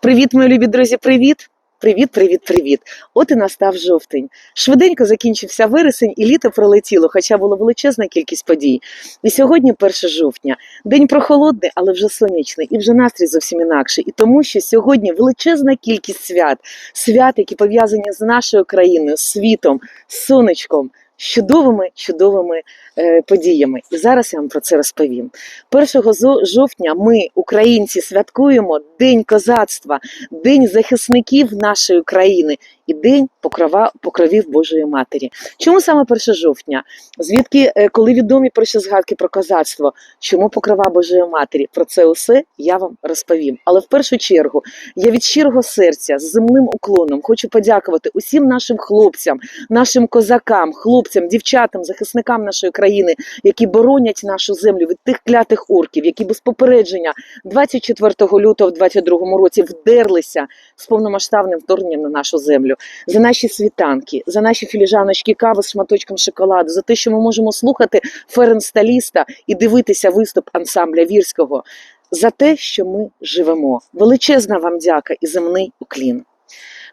Привіт, мої любі друзі, привіт! Привіт, привіт, привіт! От і настав жовтень. Швиденько закінчився вересень, і літо пролетіло, хоча була величезна кількість подій. І сьогодні 1 жовтня. День прохолодний, але вже сонячний, і вже настрій зовсім інакший. І тому, що сьогодні величезна кількість свят, свят, які пов'язані з нашою країною, світом, сонечком, з чудовими, чудовими е, подіями. І зараз я вам про це розповім. 1 зо- жовтня ми, українці, святкуємо День козацтва, День захисників нашої країни і День покрова, покровів Божої Матері. Чому саме 1 жовтня? Звідки, е, коли відомі перші згадки про козацтво? Чому покрова Божої Матері? Про це усе я вам розповім. Але в першу чергу я від щирого серця з земним уклоном хочу подякувати усім нашим хлопцям, нашим козакам, хлопцям, дівчатам, захисникам нашої країни, які боронять нашу землю від тих клятих орків, які без попередження 24 лютого в 22 році вдерлися з повномасштабним вторгненням на нашу землю, за наші світанки, за наші філіжаночки кави з шматочком шоколаду, за те, що ми можемо слухати Ференсталіста і дивитися виступ ансамбля Вірського, за те, що ми живемо. Величезна вам дяка і земний уклін.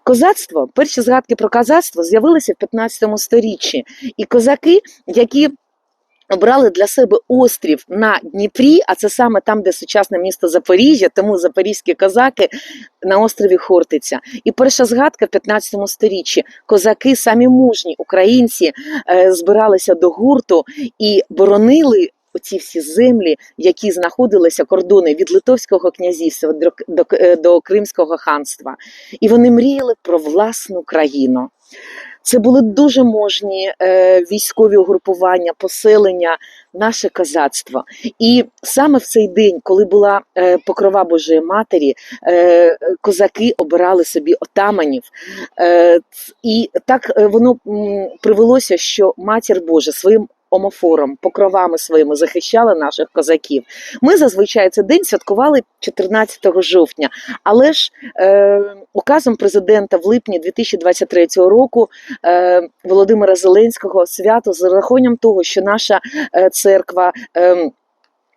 Козацтво, перші згадки про козацтво з'явилися в 15 сторіччі, і козаки, які обрали для себе острів на Дніпрі, а це саме там, де сучасне місто Запоріжжя, тому запорізькі козаки на острові Хортиця. І перша згадка в 15 сторіччі. Козаки, самі мужні українці, е, збиралися до гурту і боронили. Оці всі землі, які знаходилися кордони від Литовського князівства до, до, до Кримського ханства, і вони мріяли про власну країну. Це були дуже можні е, військові угрупування, поселення, наше козацтво. І саме в цей день, коли була е, покрова Божої Матері, е, козаки обирали собі отаманів. Е, і так е, воно привелося, що матір Божа своїм омофором, покровами своїми захищала наших козаків. Ми зазвичай цей день святкували 14 жовтня, але ж е, указом президента в липні 2023 року е, Володимира Зеленського свято з рахунком того, що наша е, церква. Е,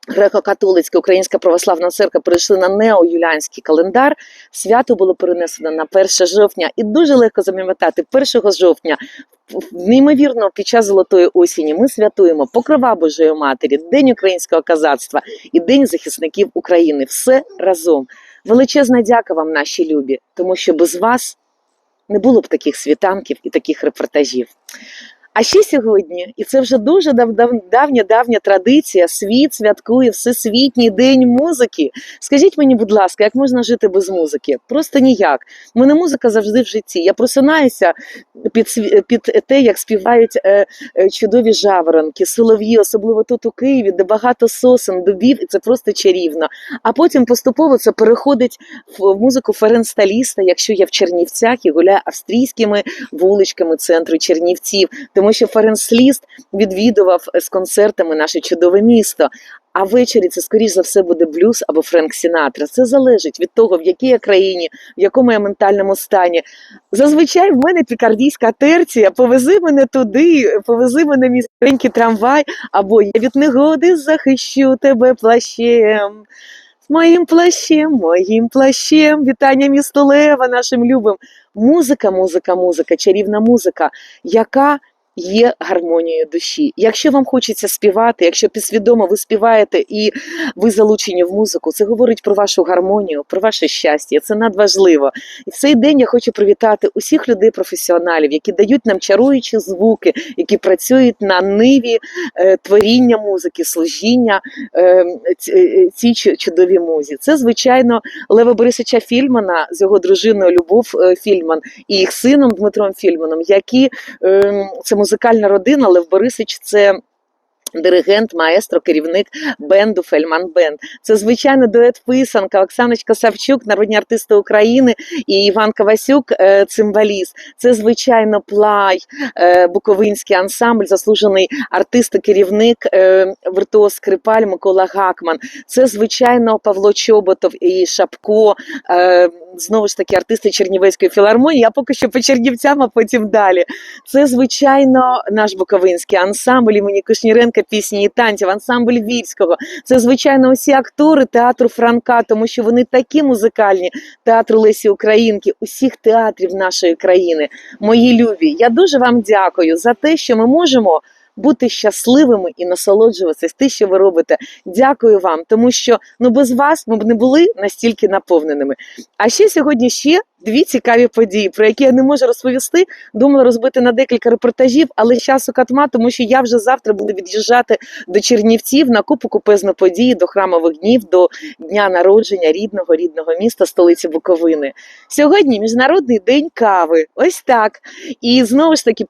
Греко-католицька Українська православна церква перейшли на неоюліанський календар. Свято було перенесено на 1 жовтня, і дуже легко запам'ятати 1 жовтня. Неймовірно, під час золотої осені ми святуємо Покрова Божої Матері, День українського казацтва і День захисників України. Все разом. Величезна дяка вам, наші любі, тому що без вас не було б таких світанків і таких репортажів. А ще сьогодні, і це вже дуже дав, дав, давня давня традиція. Світ святкує Всесвітній день музики. Скажіть мені, будь ласка, як можна жити без музики? Просто ніяк. У мене музика завжди в житті. Я просинаюся під, під те, як співають е, е, чудові жаворонки, солов'ї, особливо тут у Києві, де багато сосен, дубів, і це просто чарівно. А потім поступово це переходить в в музику Ференсталіста, якщо я в Чернівцях і гуляю австрійськими вуличками центру Чернівців, тому що Ференсліст відвідував е, з концертами наше чудове місто. А ввечері це скоріш за все буде блюз або Френк Сінатра. Це залежить від того, в якій я країні, в якому я ментальному стані. Зазвичай в мене пікардійська терція. Повези мене туди, повези мене мій трамвай, або я від негоди захищу тебе плащем. Моїм плащем, моїм плащем, вітання місто Лева нашим любим. Музика, музика, музика, чарівна музика, яка є гармонією душі. Якщо вам хочеться співати, якщо підсвідомо ви співаєте і ви залучені в музику, це говорить про вашу гармонію, про ваше щастя. Це надважливо. І в цей день я хочу привітати усіх людей професіоналів, які дають нам чаруючі звуки, які працюють на ниві е, творіння музики, служіння е, е, цій чудовій музі. Це, звичайно, Лева Борисовича Фільмана з його дружиною Любов е, Фільман і їх сином Дмитром Фільманом, які е, це музикальна родина. Лев Борисич це. Диригент, маестро, керівник бенду Фельман Бенд. Це звичайно дует писанка, Оксаночка Савчук, народні артисти України і Іван Кавасюк, е, цимбаліст. Це звичайно плай, е, буковинський ансамбль, заслужений артист і керівник е, виртуоз Скрипаль Микола Гакман. Це звичайно Павло Чоботов і Шапко. Знову ж таки, артисти Чернівецької філармонії. Я поки що по Чернівцям, а потім далі. Це, звичайно, наш буковинський ансамбль імені Кушніренка пісні і танців, ансамбль Вільського. Це, звичайно, усі актори театру Франка, тому що вони такі музикальні, театру Лесі Українки, усіх театрів нашої країни. Мої любі, я дуже вам дякую за те, що ми можемо. Бути щасливими і насолоджуватися те, що ви робите. Дякую вам, тому що ну без вас ми б не були настільки наповненими. А ще сьогодні ще дві цікаві події, про які я не можу розповісти. Думала розбити на декілька репортажів, але часу катма, тому що я вже завтра буду від'їжджати до Чернівців на купу купезну події, до храмових днів, до дня народження рідного рідного міста, столиці Буковини. Сьогодні міжнародний день кави. Ось так. І знову ж таки,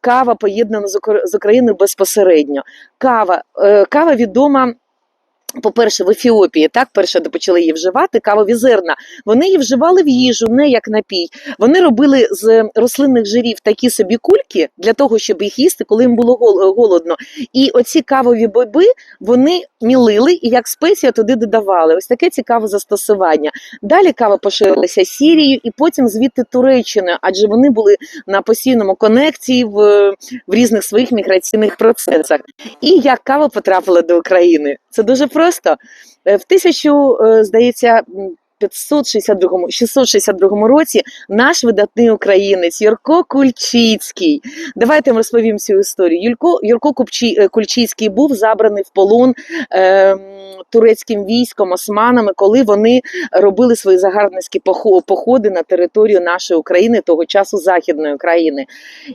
кава поєднана з Україною безпосередньо. Кава, е, кава відома. По-перше, в Ефіопії так перше де почали її вживати кавові зерна. Вони її вживали в їжу, не як напій. Вони робили з рослинних жирів такі собі кульки для того, щоб їх їсти, коли їм було гол- голодно. І оці кавові боби вони мілили і як спеція туди додавали. Ось таке цікаве застосування. Далі кава поширилася Сірією і потім звідти Туреччиною, адже вони були на постійному конекції в, в різних своїх міграційних процесах. І як кава потрапила до України? Це дуже просто. Е, В тисячу, е, здається, 562, 662 році наш видатний українець Юрко Кульчицький. Давайте я вам розповім цю історію. Юрко, Юрко Купчі, е, Кульчицький був забраний в полон е, турецьким військом, османами, коли вони робили свої загарбницькі похо- походи на територію нашої України, того часу Західної України.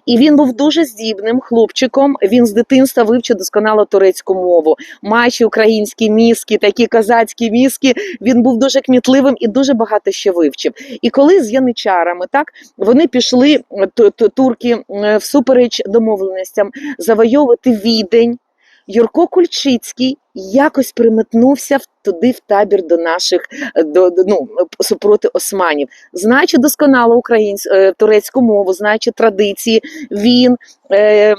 І він був дуже здібним хлопчиком. Він з дитинства вивчив досконало турецьку мову, маючи українські мізки, такі козацькі мізки. Він був дуже кмітливим і дуже багато що вивчив. І коли з яничарами так вони пішли е, ту- ту- турки е, всупереч домовленостям завойовувати відень. Юрко Кульчицький якось приметнувся туди в табір до наших е, до, до- ну, супроти османів, знаючи досконало українську турецьку мову, знаючи традиції, він. Е,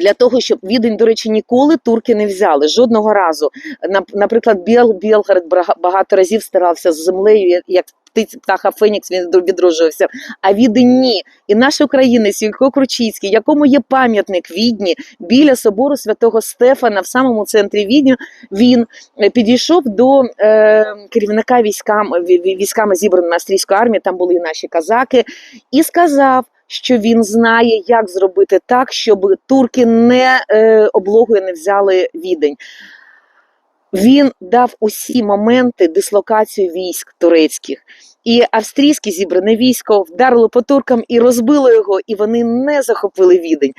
для того, щоб відень, до речі, ніколи турки не взяли жодного разу. Нап- Наприклад, Біл Білгород бага- багато разів старався з землею, як- птиця птаха Фенікс, він відро- відроджувався. А відень ні. І наш українець Юрко Кручицький, якому є пам'ятник Відні біля собору святого Стефана в самому центрі Відня, він е, підійшов до е, керівника військам ві- ві- військами зібраної австрійської армії, там були і наші казаки, і сказав. Що він знає, як зробити так, щоб турки не е, облогою не взяли відень. Він дав усі моменти дислокацію військ турецьких. І австрійське зібране військо вдарило по туркам і розбило його, і вони не захопили відень.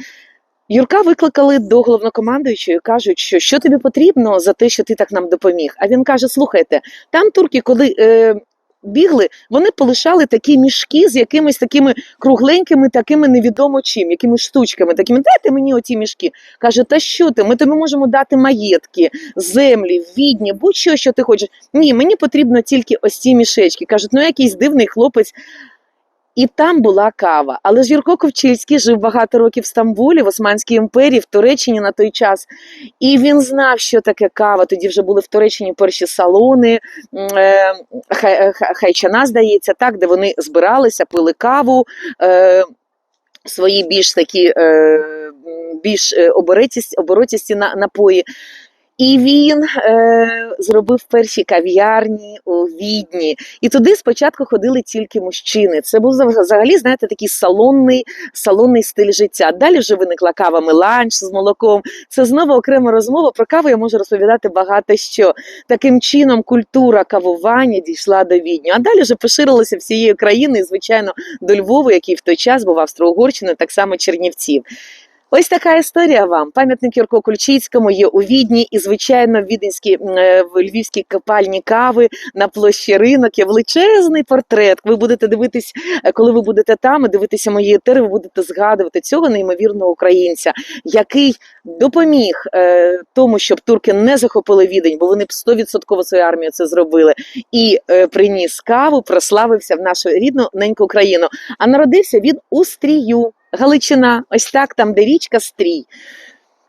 Юрка викликали до головнокомандуючого і кажуть, що що тобі потрібно за те, що ти так нам допоміг. А він каже: слухайте, там турки, коли е, бігли, вони полишали такі мішки з якимись такими кругленькими, такими невідомо чим, якими штучками. Такими дайте мені оті мішки. Каже, та що ти? Ми тобі можемо дати маєтки, землі, відні, будь-що, що ти хочеш. Ні, мені потрібно тільки ось ці мішечки. Кажуть, ну якийсь дивний хлопець. І там була кава. Але ж Юрко Ковчильський жив багато років в Стамбулі, в Османській імперії, в Туреччині на той час. І він знав, що таке кава. Тоді вже були в Туреччині перші салони, е, хай- хай- хайчана, здається, так, де вони збиралися, пили каву. Е, Свої більш такі е, більш е, оборотісті, оборотісті на- напої. І він е, зробив перші кав'ярні у Відні. І туди спочатку ходили тільки мужчини. Це був взагалі, знаєте, такий салонний, салонний стиль життя. Далі вже виникла кава меланж з молоком. Це знову окрема розмова. Про каву я можу розповідати багато що. Таким чином культура кавування дійшла до Відню. А далі вже поширилася всією країною, звичайно, до Львова, який в той час був Австро-Угорщиною, так само Чернівців. Ось така історія вам. Пам'ятник Юрко Кульчицькому є у Відні, і звичайно, в віденській е, в львівській копальні кави на площі ринок є величезний портрет. Ви будете дивитись, е, коли ви будете там і дивитися мої етери, ви будете згадувати цього неймовірного українця, який допоміг е, тому, щоб турки не захопили відень, бо вони б 100% свою армію це зробили, і приніс каву, прославився в нашу рідну неньку країну. А народився він у Стрію. Галичина, ось так, там, де річка Стрій.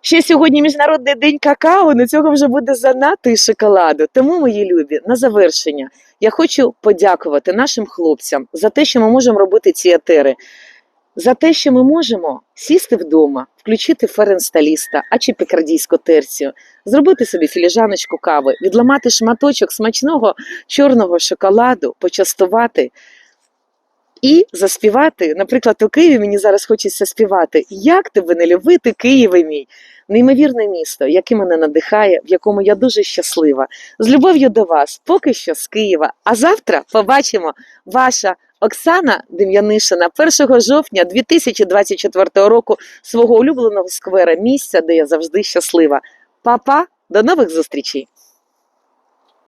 Ще сьогодні міжнародний день какао, на цього вже буде занадто і шоколаду. Тому, мої любі, на завершення я хочу подякувати нашим хлопцям за те, що ми можемо робити ці етери. за те, що ми можемо сісти вдома, включити ференсталіста, а чи пікардійську терцію, зробити собі філіжаночку кави, відламати шматочок смачного чорного шоколаду, почастувати і заспівати. Наприклад, у Києві мені зараз хочеться співати. Як тебе не любити, Києве мій? Неймовірне місто, яке мене надихає, в якому я дуже щаслива. З любов'ю до вас, поки що з Києва. А завтра побачимо ваша Оксана Дем'янишина 1 жовтня 2024 року свого улюбленого сквера, місця, де я завжди щаслива. Па-па, до нових зустрічей!